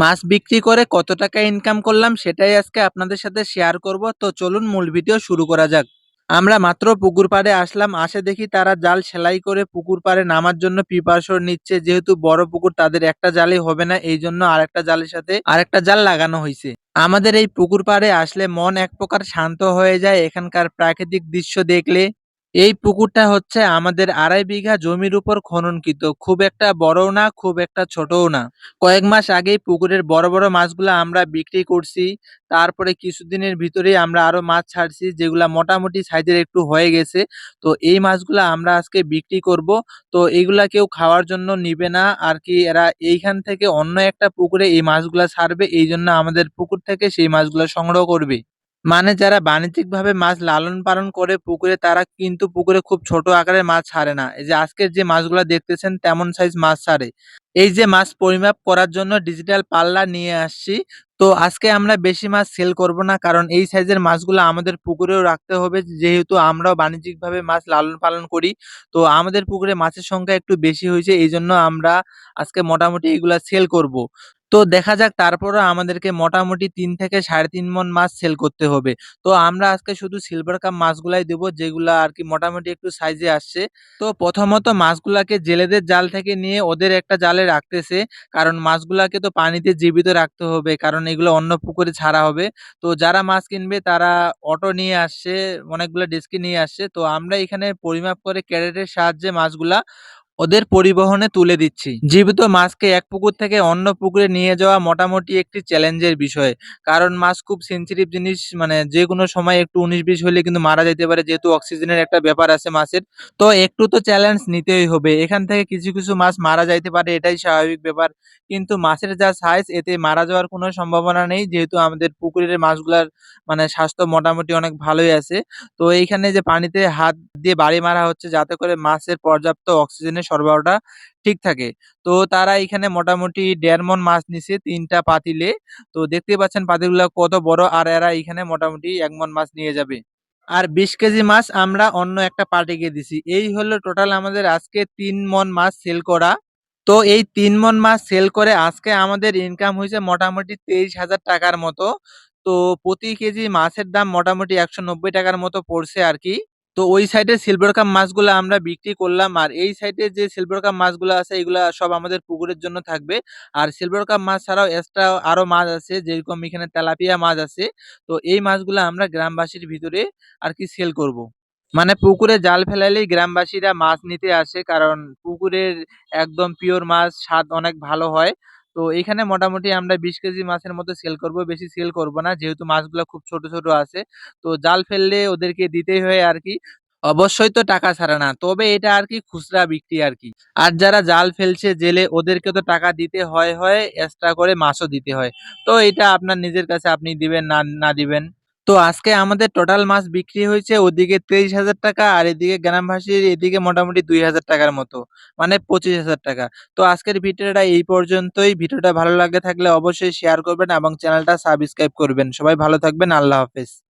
মাছ বিক্রি করে কত টাকা ইনকাম করলাম সেটাই আজকে আপনাদের সাথে শেয়ার করব। তো চলুন মূল ভিডিও শুরু করা যাক। আমরা মাত্র পুকুর পাড়ে আসলাম, আসে দেখি তারা জাল সেলাই করে পুকুর পাড়ে নামার জন্য প্রিপারেশন নিচ্ছে। যেহেতু বড় পুকুর, তাদের একটা জালই হবে না, এই জন্য আরেকটা জালের সাথে আরেকটা জাল লাগানো হয়েছে। আমাদের এই পুকুর পাড়ে আসলে মন এক প্রকার শান্ত হয়ে যায়। এখানকার প্রাকৃতিক দৃশ্য দেখলে এই পুকুরটা হচ্ছে আমাদের আড়াই বিঘা জমির উপর খননকৃত। খুব একটা বড়ও না, খুব একটা ছোটও না। কয়েক মাস আগেই পুকুরের বড় বড় মাছগুলো আমরা বিক্রি করছি। তারপরে কিছুদিনের ভিতরেই আমরা আরও মাছ ছাড়ছি, যেগুলা মোটামুটি সাইজের একটু হয়ে গেছে। তো এই মাছগুলা আমরা আজকে বিক্রি করব। তো এইগুলা কেউ খাওয়ার জন্য নিবে না। আর কি এরা এইখান থেকে অন্য একটা পুকুরে এই মাছগুলা ছাড়বে। এই জন্য আমাদের পুকুর থেকে সেই মাছগুলো সংগ্রহ করবে। মানে যারা বাণিজ্যিকভাবে মাছ লালন পালন করে পুকুরে, তারা কিন্তু পুকুরে খুব ছোট আকারের মাছ ছাড়ে না। এই যে আজকের যে মাছগুলো দেখতেছেন, তেমন সাইজ মাছ ছাড়ে। এই যে মাছ পরিমাপ করার জন্য ডিজিটাল পাল্লা নিয়ে আসছি। তো আজকে আমরা বেশি মাছ সেল করব না, কারণ এই সাইজের মাছগুলো আমাদের পুকুরেও রাখতে হবে। যেহেতু আমরাও বাণিজ্যিকভাবে মাছ লালন পালন করি, তো আমাদের পুকুরে মাছের সংখ্যা একটু বেশি হয়েছে। এই জন্য আমরা আজকে মোটামুটি এগুলা সেল করব। তো দেখা যাক তারপরও আমাদেরকে মোটামুটি ৩ থেকে ৩.৫ মণ মাছ সেল করতে হবে। তো আমরা আজকে শুধু সিলভার কাপ মাছগুলাই দেবো যেগুলা আরকি মোটামুটি একটু সাইজে আসছে। তো প্রথমত মাছগুলাকে জেলেদের জাল থেকে নিয়ে ওদের একটা জালে রাখতেছে। কারণ মাছগুলাকে তো পানিতে জীবিত রাখতে হবে। কারণ এগুলো অন্য পুকুরে ছাড়া হবে। তো যারা মাছ কিনবে তারা অটো নিয়ে আসছে, অনেকগুলা ডেস্কি নিয়ে আসছে। তো আমরা এখানে পরিমাপ করে ক্যারেটের সাহায্যে মাছগুলা ওদের পরিবহনে তুলে দিচ্ছি। জীবিত মাছকে এক পুকুর থেকে অন্য পুকুরে নিয়ে যাওয়া মোটামুটি একটি চ্যালেঞ্জের বিষয়। কারণ মাছ খুব সেনসিটিভ জিনিস মানে যেকোনো সময় একটু উনিশ বিশ হলে কিন্তু মারা যাইতে পারে যেহেতু অক্সিজেনের একটা ব্যাপার আছে মাছের। তো একটু তো চ্যালেঞ্জ নিতেই হবে। এখান থেকে কিছু, কিছু মাছ মারা যাইতে পারে এটাই স্বাভাবিক ব্যাপার। কিন্তু মাছের যা সাইজ এতে মারা যাওয়ার কোনো সম্ভাবনা নেই যেহেতু আমাদের পুকুরের মাছগুলার মানে স্বাস্থ্য মোটামুটি অনেক ভালোই আছে। তো এইখানে যে পানিতে হাত দিয়ে বাড়ি মারা হচ্ছে যাতে করে মাছের পর্যাপ্ত অক্সিজেনের সরবরাহটা ঠিক থাকে। তো তারা এখানে মোটামুটি ১.৫ মণ মাছ নিছে তিনটা পাতিলে। তো দেখতেই পাচ্ছেন পাতিলগুলা কত বড় আর এরা এখানে মোটামুটি ১ মণ মাছ নিয়ে যাবে। আর ২০ কেজি মাছ আমরা অন্য একটা পার্টিকে দিছি। এই হলো টোটাল আমাদের আজকে তিন মন মাছ সেল করা। তো এই তিন মন মাছ সেল করে আজকে আমাদের ইনকাম হয়েছে মোটামুটি ২৩,০০০ টাকার মতো। তো প্রতি কেজি মাছের দাম মোটামুটি ৳১৯০ টাকার মতো পড়ছে আরকি। তো ওই সাইডের সিলভার কাপ মাছগুলা আমরা বিক্রি করলাম। আর এই সাইডে যে সিলভার কাপ মাছগুলা আছে, এগুলা সব আমাদের পুকুরের জন্য থাকবে। আর সিলভার কাপ মাছ ছাড়াও এক্সট্রা আরও মাছ আছে, যেরকম এখানে তেলাপিয়া মাছ আছে। তো এই মাছগুলা আমরা গ্রামবাসীর ভিতরে আর কি সেল করব। মানে পুকুরে জাল ফেলাইলেই গ্রামবাসীরা মাছ নিতে আসে, কারণ পুকুরের একদম পিওর মাছ, স্বাদ অনেক ভালো হয়। তো এখানে মোটামুটি আমরা ২০ কেজি মাছের মতো সেল করব। বেশি সেল করব না যেহেতু মাছগুলো খুব ছোট, ছোট আছে। তো জাল ফেললে ওদেরকে দিতেই হয় আর কি অবশ্যই তো টাকা ছাড়া না। তবে এটা আর কি খুচরা বিক্রি আর কি আর যারা জাল ফেলছে জেলে ওদেরকে তো টাকা দিতে হয়, হয় এক্সট্রা করে মাছও দিতে হয়। তো এটা আপনার নিজের কাছে আপনি দিবেন না, না দিবেন। তো আজকে আমাদের টোটাল মাছ বিক্রি হয়েছে ওদিকে ২৩,০০০ টাকা আর এদিকে গ্রামবাসীর এদিকে মোটামুটি ২,০০০ টাকার মতো। মানে ২৫,০০০ টাকা। তো আজকের ভিডিওটা এই পর্যন্তই। ভিডিওটা ভালো লাগে থাকলে অবশ্যই শেয়ার করবেন এবং চ্যানেলটা সাবস্ক্রাইব করবেন। সবাই ভালো থাকবেন। আল্লাহ হাফেজ।